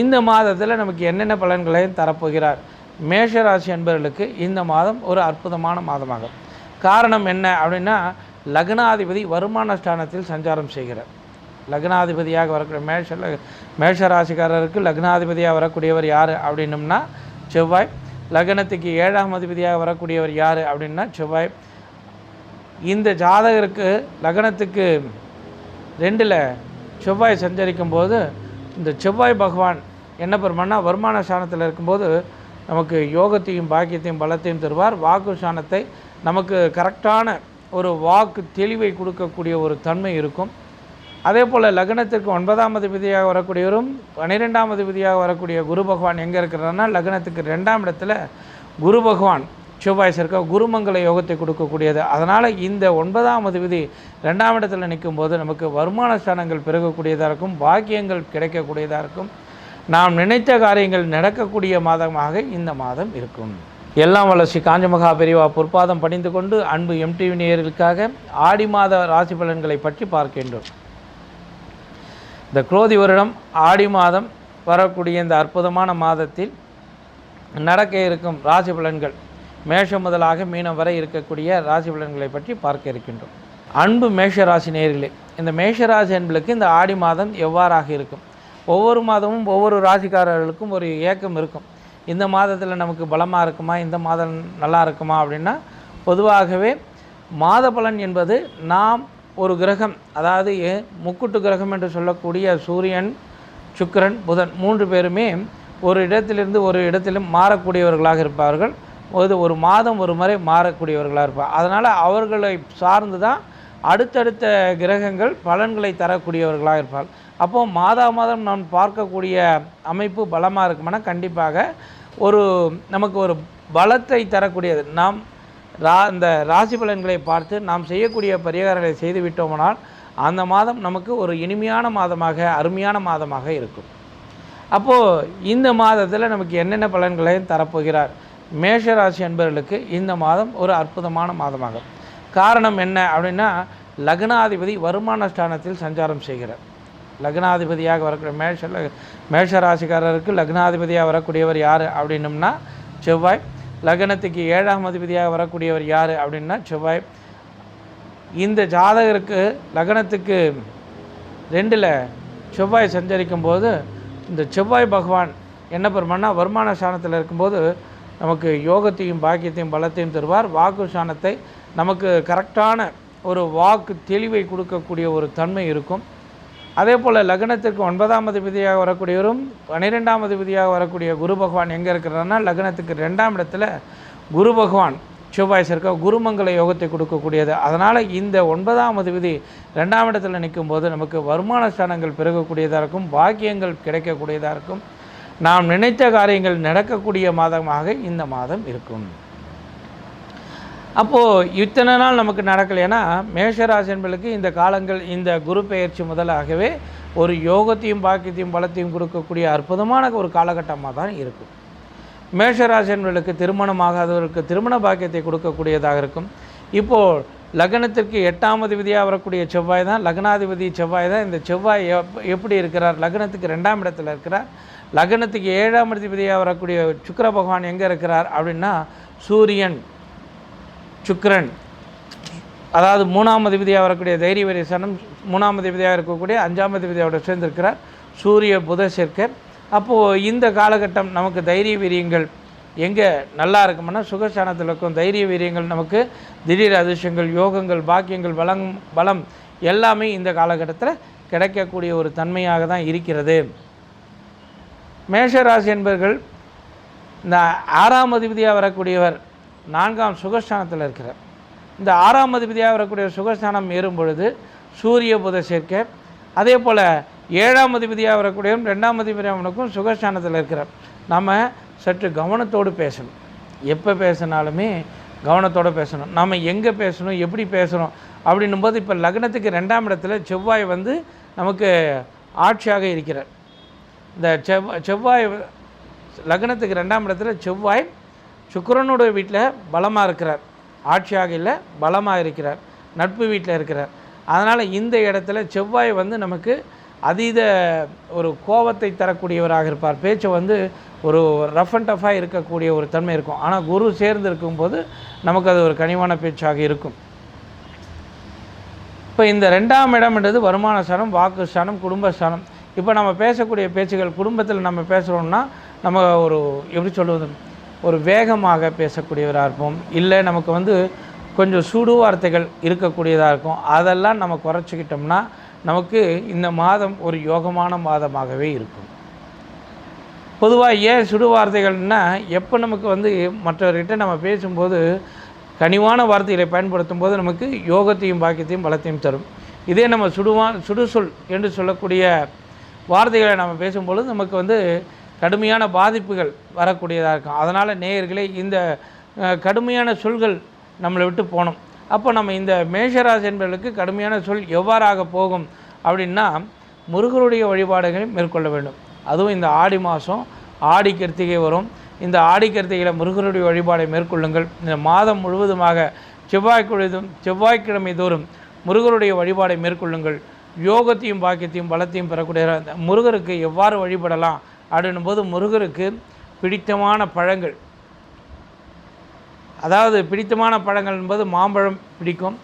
இந்த மாதத்தில் நமக்கு என்னென்ன பலன்களையும் தரப்போகிறார்? மேஷராசி என்பவர்களுக்கு இந்த மாதம் ஒரு அற்புதமான மாதமாகும். காரணம் என்ன அப்படின்னா லக்னாதிபதி வருமான ஸ்தானத்தில் சஞ்சாரம் செய்கிறார். லக்னாதிபதியாக வரக்கூடிய மேஷ மேஷ ராசிக்காரருக்கு லக்னாதிபதியாக வரக்கூடியவர் யார் அப்படின்னம்னா செவ்வாய். லக்னத்துக்கு ஏழாம் அதிபதியாக வரக்கூடியவர் யார் அப்படின்னா செவ்வாய். இந்த ஜாதகருக்கு லக்னத்துக்கு ரெண்டில் செவ்வாய் சஞ்சரிக்கும் போது இந்த செவ்வாய் பகவான் என்ன பெருமானா வருமான சாணத்தில் இருக்கும்போது நமக்கு யோகத்தையும் பாக்கியத்தையும் பலத்தையும் தருவார். வாக்கு சாணத்தை நமக்கு கரெக்டான ஒரு வாக்கு தெளிவை கொடுக்கக்கூடிய ஒரு தன்மை இருக்கும். அதே போல் லக்னத்திற்கு ஒன்பதாம் அதிபதியாக வரக்கூடியவரும் பன்னிரெண்டாம் அதிபதியாக வரக்கூடிய குரு பகவான் எங்கே இருக்கிறாருன்னா லக்னத்துக்கு ரெண்டாம் இடத்துல குரு பகவான் செவ்வாய் சேர்க்க குருமங்கல யோகத்தை கொடுக்கக்கூடியது. அதனால் இந்த ஒன்பதாம் விதி ரெண்டாம் இடத்துல நிற்கும்போது நமக்கு வருமான ஸ்தானங்கள் பெருகக்கூடியதாக இருக்கும் பாக்கியங்கள் கிடைக்கக்கூடியதாக இருக்கும். நாம் நினைத்த காரியங்கள் நடக்கக்கூடிய மாதமாக இந்த மாதம் இருக்கும். எல்லாம் வளர்ச்சி காஞ்சமகா பெரியவா பொற்பாதம் பணிந்து கொண்டு அன்பு எம்டிவி நேயர்களுக்காக ஆடி மாத ராசி பலன்களை பற்றி பார்க்கின்றோம். இந்த குரோதி வருடம் ஆடி மாதம் வரக்கூடிய இந்த அற்புதமான மாதத்தில் நடக்க இருக்கும் ராசி பலன்கள் மேஷம் முதலாக மீனம் வரை இருக்கக்கூடிய ராசி பலன்களை பற்றி பார்க்க இருக்கின்றோம். அன்பு மேஷ ராசி இந்த மேஷராசி என்பளுக்கு இந்த ஆடி மாதம் எவ்வாறாக இருக்கும்? ஒவ்வொரு மாதமும் ஒவ்வொரு ராசிக்காரர்களுக்கும் ஒரு ஏக்கம் இருக்கும். இந்த மாதத்தில் நமக்கு பலமாக இருக்குமா? இந்த மாதம் நல்லா இருக்குமா? அப்படின்னா பொதுவாகவே மாத பலன் என்பது நாம் ஒரு கிரகம் அதாவது எ- முக்குட்டு கிரகம் என்று சொல்லக்கூடிய சூரியன் சுக்கிரன் புதன் மூன்று பேருமே ஒரு இடத்திலிருந்து ஒரு இடத்திலும் மாறக்கூடியவர்களாக இருப்பார்கள். ஒரு ஒரு மாதம் ஒரு முறை மாறக்கூடியவர்களாக இருப்பார் அதனால் அவர்களை சார்ந்து தான் அடுத்தடுத்த கிரகங்கள் பலன்களை தரக்கூடியவர்களாக இருப்பார் அப்போது மாதா மாதம் நாம் பார்க்கக்கூடிய அமைப்பு பலமாக இருக்குமானா கண்டிப்பாக ஒரு நமக்கு ஒரு பலத்தை தரக்கூடியது. நாம் ரா இந்த ராசி பலன்களை பார்த்து நாம் செய்யக்கூடிய பரிகாரங்களை செய்து விட்டோமானால் அந்த மாதம் நமக்கு ஒரு இனிமையான மாதமாக அருமையான மாதமாக இருக்கும். அப்போது இந்த மாதத்தில் நமக்கு என்னென்ன பலன்களையும் தரப்போகிறார்? மேஷராசி என்பவர்களுக்கு இந்த மாதம் ஒரு அற்புதமான மாதமாகும். காரணம் என்ன அப்படின்னா லக்னாதிபதி வருமான ஸ்தானத்தில் சஞ்சாரம் செய்கிறார். லக்னாதிபதியாக வரக்கூடிய மேஷ மேஷ ராசிக்காரருக்கு லக்னாதிபதியாக வரக்கூடியவர் யார் அப்படின்னம்னா செவ்வாய். லக்னத்துக்கு ஏழாம் அதிபதியாக வரக்கூடியவர் யார் அப்படின்னா செவ்வாய். இந்த ஜாதகருக்கு லக்னத்துக்கு ரெண்டில் செவ்வாய் சஞ்சரிக்கும் போது இந்த செவ்வாய் பகவான் என்ன பெருமானா வருமான ஸ்தானத்தில் இருக்கும்போது நமக்கு யோகத்தையும் பாக்கியத்தையும் பலத்தையும் தருவார். வாக்கு சாணத்தை நமக்கு கரெக்டான ஒரு வாக்கு தெளிவை கொடுக்கக்கூடிய ஒரு தன்மை இருக்கும். அதே போல் லக்னத்திற்கு ஒன்பதாம் அதிபதியாக வரக்கூடியவரும் பன்னிரெண்டாம் அதிபதியாக வரக்கூடிய குரு பகவான் எங்கே இருக்கிறாருன்னா லக்னத்துக்கு ரெண்டாம் இடத்துல குரு பகவான் செவ்வாய் சேர்க்க குருமங்கல யோகத்தை கொடுக்கக்கூடியது. அதனால் இந்த ஒன்பதாம் அதிபதி ரெண்டாம் இடத்துல நிற்கும்போது நமக்கு வருமான ஸ்தானங்கள் பெருகக்கூடியதாக இருக்கும் பாக்கியங்கள் கிடைக்கக்கூடியதாக இருக்கும். நாம் நினைத்த காரியங்கள் நடக்கக்கூடிய மாதமாக இந்த மாதம் இருக்கும். அப்போது இத்தனை நாள் நமக்கு நடக்கலைன்னா மேஷராசி என்பளுக்கு இந்த காலங்கள் இந்த குரு பெயர்ச்சி முதலாகவே ஒரு யோகத்தையும் பாக்கியத்தையும் பலத்தையும் கொடுக்கக்கூடிய அற்புதமான ஒரு காலகட்டமாக தான் இருக்கும். மேஷராசி என்பளுக்கு திருமணமாகாதவருக்கு திருமண பாக்கியத்தை கொடுக்கக்கூடியதாக இருக்கும். இப்போது லக்னத்திற்கு எட்டாம் அதிபதியாக வரக்கூடிய செவ்வாய் தான் லக்னாதிபதி செவ்வாய் தான். இந்த செவ்வாய் எப் எப்படி இருக்கிறார்? லக்னத்துக்கு ரெண்டாம் இடத்துல இருக்கிறார். லக்னத்துக்கு ஏழாம் அதிபதியாக வரக்கூடிய சுக்கர பகவான் எங்கே இருக்கிறார் அப்படின்னா சூரியன் சுக்கரன். அதாவது மூணாம் அதிபதியாக வரக்கூடிய தைரிய வரிசனம் மூணாம் அதிபதியாக இருக்கக்கூடிய அஞ்சாம் அதிபதியோட சேர்ந்திருக்கிறார் சூரிய புத அப்போது இந்த காலகட்டம் நமக்கு தைரிய வீரியங்கள் எங்கே நல்லா இருக்கும்னா சுகஸ்தானத்தில் இருக்கும். தைரிய வீரியங்கள் நமக்கு திடீர் அதிர்ஷ்டங்கள் யோகங்கள் பாக்கியங்கள் பலம் பலம் எல்லாமே இந்த காலகட்டத்தில் கிடைக்கக்கூடிய ஒரு தன்மையாக தான் இருக்கிறது. மேஷராசி என்பவர்கள் இந்த ஆறாம் அதிபதியாக வரக்கூடியவர் நான்காம் சுகஸ்தானத்தில் இருக்கிறார். இந்த ஆறாம் அதிபதியாக வரக்கூடிய சுகஸ்தானம் ஏறும் பொழுது சூரிய புத சேர்க்கை அதே போல் ஏழாம் அதிபதியாக வரக்கூடியவன் ரெண்டாம் அதிபதியாவனுக்கும் சுகஸ்தானத்தில் இருக்கிறார். நம்ம சற்று கவனத்தோடு பேசணும். எப்போ பேசினாலுமே கவனத்தோடு பேசணும். நம்ம எங்கே பேசணும் எப்படி பேசணும் அப்படின்னும் போது இப்போ லக்னத்துக்கு ரெண்டாம் இடத்துல செவ்வாய் வந்து நமக்கு ஆட்சியாக இருக்கிறார். இந்த செவ்வாய் செவ்வாய் லக்னத்துக்கு ரெண்டாம் இடத்துல செவ்வாய் சுக்கரனுடைய வீட்டில் பலமாக இருக்கிறார். ஆட்சியாக இல்லை பலமாக இருக்கிறார். நட்பு வீட்டில் இருக்கிறார். அதனால் இந்த இடத்துல செவ்வாய் வந்து நமக்கு அதீத ஒரு கோபத்தை தரக்கூடியவராக இருப்பார். பேச்சை வந்து ஒரு ரஃப் அண்ட் டஃபாக இருக்கக்கூடிய ஒரு தன்மை இருக்கும். ஆனால் குரு சேர்ந்து இருக்கும்போது நமக்கு அது ஒரு கனிவான பேச்சாக இருக்கும். இப்போ இந்த ரெண்டாம் இடம்ன்றது வருமான ஸ்தானம் வாக்கு ஸ்தானம் குடும்ப ஸ்தானம். இப்போ நம்ம பேசக்கூடிய பேச்சுகள் குடும்பத்தில் நம்ம பேசுகிறோம்னா நம்ம ஒரு எப்படி சொல்வது ஒரு வேகமாக பேசக்கூடியவராக இருப்போம். இல்லை நமக்கு வந்து கொஞ்சம் சுடு வார்த்தைகள் இருக்கக்கூடியதாக இருக்கும். அதெல்லாம் நம்ம குறைச்சிக்கிட்டோம்னா நமக்கு இந்த மாதம் ஒரு யோகமான மாதமாகவே இருக்கும். பொதுவாக ஏன் சுடு வார்த்தைகள்னா எப்போ நமக்கு வந்து மற்றவர்கிட்ட நம்ம பேசும்போது கனிவான வார்த்தைகளை பயன்படுத்தும் போது நமக்கு யோகத்தையும் பாக்கியத்தையும் பலத்தையும் தரும். இதே நம்ம சுடுவா சுடுசொல் என்று சொல்லக்கூடிய வார்த்தைகளை நம்ம பேசும்பொழுது நமக்கு வந்து கடுமையான பாதிப்புகள் வரக்கூடியதாக இருக்கும். அதனால் நேயர்களே இந்த கடுமையான சொல்கள் நம்மளை விட்டு போகணும். அப்போ நம்ம இந்த மேஷராசி என்பவர்களுக்கு கடுமையான சொல் எவ்வாறாக போகும் அப்படின்னா முருகருடைய வழிபாடுகளை மேற்கொள்ள வேண்டும். அதுவும் இந்த ஆடி மாதம் ஆடி கிருத்திகை வரும். இந்த ஆடி கிருத்திகையில் முருகருடைய வழிபாடை மேற்கொள்ளுங்கள். இந்த மாதம் முழுவதுமாக செவ்வாய்க்கிழதும் செவ்வாய்க்கிழமை தோறும் முருகருடைய வழிபாடை மேற்கொள்ளுங்கள். யோகத்தையும் பாக்கியத்தையும் பலத்தையும் பெறக்கூடிய அந்த முருகருக்கு எவ்வாறு வழிபடலாம் அப்படின்னும் போது முருகருக்கு பிடித்தமான பழங்கள். அதாவது பிடித்தமான பழங்கள் என்பது மாம்பழம் பிடிக்கும்.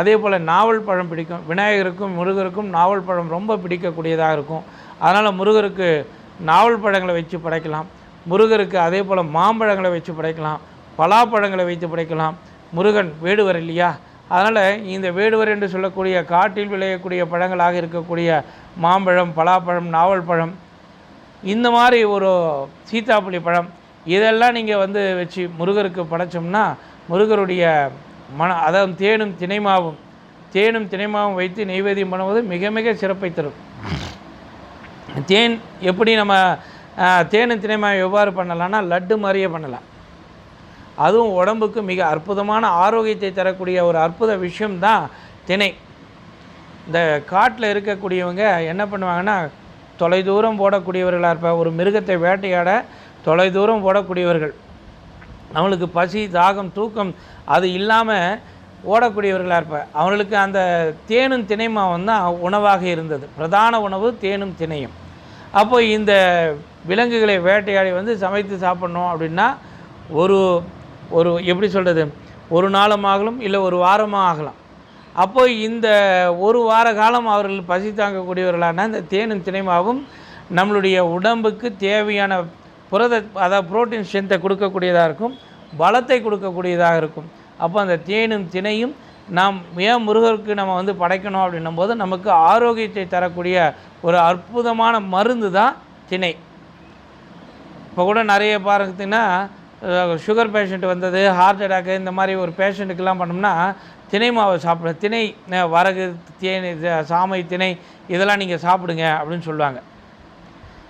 அதே போல் நாவல் பழம் பிடிக்கும். விநாயகருக்கும் முருகருக்கும் நாவல் பழம் ரொம்ப பிடிக்கக்கூடியதாக இருக்கும். அதனால் முருகருக்கு நாவல் பழங்களை வச்சு படைக்கலாம். முருகருக்கு அதே போல் மாம்பழங்களை வச்சு படைக்கலாம். பலாப்பழங்களை வைத்து படைக்கலாம். முருகன் வேடுவர் இல்லையா? அதனால் இந்த வேடுவர் என்று சொல்லக்கூடிய காட்டில் விளையக்கூடிய பழங்களாக இருக்கக்கூடிய மாம்பழம் பலாப்பழம் நாவல் பழம் இந்த மாதிரி ஒரு சீத்தாப்புளி பழம் இதெல்லாம் நீங்கள் வந்து வச்சு முருகருக்கு படைச்சோம்னா முருகருடைய மன அதாவது தேனும் தினைமாவும் தேனும் தினைமாவும் வைத்து நெய்வேதியம் பண்ணுவது மிக மிக சிறப்பை தரும். தேன் எப்படி நம்ம தேனும் திணைமாவை எவ்வாறு பண்ணலாம்னா லட்டு மாதிரியே பண்ணலாம். அதுவும் உடம்புக்கு மிக அற்புதமான ஆரோக்கியத்தை தரக்கூடிய ஒரு அற்புத விஷயம்தான் திணை இந்த காட்டில் இருக்கக்கூடியவங்க என்ன பண்ணுவாங்கன்னா தொலைதூரம் போடக்கூடியவர்களாக இருப்பாங்க. ஒரு மிருகத்தை வேட்டையாட தொலைதூரம் போடக்கூடியவர்கள் அவங்களுக்கு பசி தாகம் தூக்கம் அது இல்லாமல் ஓடக்கூடியவர்களாக இருப்பார் அவங்களுக்கு அந்த தேனும் திணைமாவும் தான் உணவாக இருந்தது. பிரதான உணவு தேனும் திணையும் அப்போ இந்த விலங்குகளை வேட்டையாடி வந்து சமைத்து சாப்பிட்ணும் அப்படின்னா ஒரு ஒரு எப்படி சொல்கிறது ஒரு நாளும் இல்லை ஒரு வாரமாக ஆகலாம் அப்போ இந்த ஒரு வார காலம் அவர்கள் பசி தாங்கக்கூடியவர்களான இந்த தேனும் திணைமாவும் நம்மளுடைய உடம்புக்கு தேவையான புரத அதாவது புரோட்டீன் ஸ்ட்ரென்த்தை கொடுக்கக்கூடியதாக இருக்கும் பலத்தை கொடுக்கக்கூடியதாக இருக்கும். அப்போ அந்த தேனும் திணையும் நாம் ஏன் முருகருக்கு நம்ம வந்து படைக்கணும் அப்படின்னும் போது நமக்கு ஆரோக்கியத்தை தரக்கூடிய ஒரு அற்புதமான மருந்து தான். திணை இப்போ கூட நிறைய பார்த்தீங்கன்னா சுகர் பேஷண்ட் வந்தது ஹார்ட் அட்டாக்கு இந்த மாதிரி ஒரு பேஷண்ட்டுக்கெல்லாம் பண்ணோம்னா திணை மாவை சாப்பிட திணை வரகு தேனி சாமை திணை இதெல்லாம் நீங்கள் சாப்பிடுங்க அப்படின்னு சொல்லுவாங்க.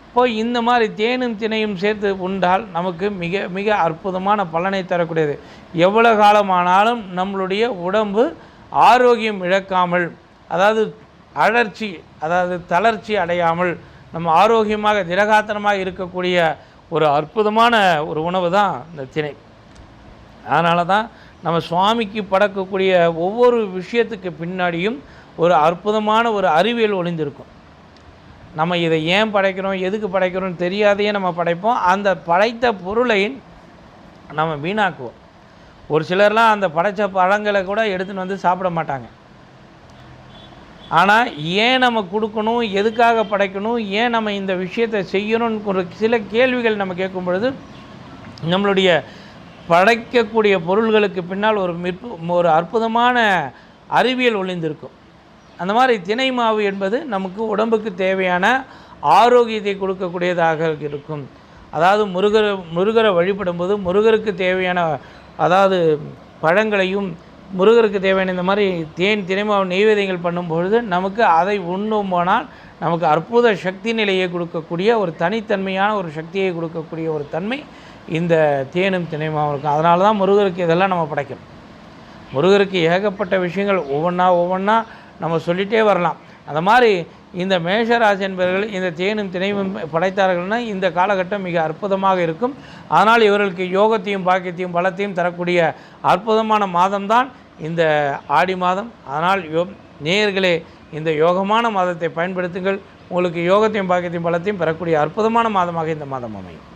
இப்போ இந்த மாதிரி தேனும் திணையும் சேர்த்து உண்டால் நமக்கு மிக மிக அற்புதமான பலனை தரக்கூடியது. எவ்வளோ காலமானாலும் நம்மளுடைய உடம்பு ஆரோக்கியம் இழக்காமல் அதாவது அழற்சி அதாவது தளர்ச்சி அடையாமல் நம்ம ஆரோக்கியமாக திடகாத்திரமாக இருக்கக்கூடிய ஒரு அற்புதமான ஒரு உணவு தான் இந்த திணை. அதனால தான் நம்ம சுவாமிக்கு படக்கக்கூடிய ஒவ்வொரு விஷயத்துக்கு பின்னாடியும் ஒரு அற்புதமான ஒரு அறிவியல் ஒளிந்திருக்கும். நம்ம இதை ஏன் படைக்கிறோம் எதுக்கு படைக்கிறோம்னு தெரியாதையே நம்ம படைப்போம். அந்த படைத்த பொருளை நம்ம வீணாக்குவோம். ஒரு சிலர்லாம் அந்த படைத்த பழங்களை கூட எடுத்துன்னு வந்து சாப்பிட மாட்டாங்க. ஆனால் ஏன் நம்ம கொடுக்கணும் எதுக்காக படைக்கணும் ஏன் நம்ம இந்த விஷயத்தை செய்யணும்னு ஒரு சில கேள்விகள் நம்ம கேட்கும் பொழுது நம்மளுடைய படைக்கக்கூடிய பொருள்களுக்கு பின்னால் ஒரு மிற்பு ஒரு அற்புதமான அறிவியல் ஒளிந்திருக்கும். அந்த மாதிரி தினை மாவு என்பது நமக்கு உடம்புக்கு தேவையான ஆரோக்கியத்தை கொடுக்கக்கூடியதாக இருக்கும். அதாவது முருகர் முருகரை வழிபடும்போது முருகருக்கு தேவையான அதாவது பழங்களையும் முருகருக்கு தேவையான இந்த மாதிரி தேன் தினைமாவு நெய்வேதியங்கள் பண்ணும்பொழுது நமக்கு அதை உண்ணும் போனால் நமக்கு அற்புத சக்தி நிலையை கொடுக்கக்கூடிய ஒரு தனித்தன்மையான ஒரு சக்தியை கொடுக்கக்கூடிய ஒரு தன்மை இந்த தேனும் தினைமாவும் இருக்கும். அதனால தான் முருகருக்கு இதெல்லாம் நம்ம படைக்கணும். முருகருக்கு ஏகப்பட்ட விஷயங்கள் ஒவ்வொன்றா ஒவ்வொன்றா நம்ம சொல்லிகிட்டே வரலாம். அந்த மாதிரி இந்த மேஷராசி என்பவர்கள் இந்த தேனும் தினைவும் படைத்தார்கள்னால் இந்த காலகட்டம் மிக அற்புதமாக இருக்கும். ஆனால் இவர்களுக்கு யோகத்தையும் பாக்கியத்தையும் பலத்தையும் தரக்கூடிய அற்புதமான மாதம்தான் இந்த ஆடி மாதம். அதனால் யோ நேயர்களே இந்த யோகமான மாதத்தை பயன்படுத்துங்கள். உங்களுக்கு யோகத்தையும் பாக்கியத்தையும் பலத்தையும் பெறக்கூடிய அற்புதமான மாதமாக இந்த மாதம் அமையும்.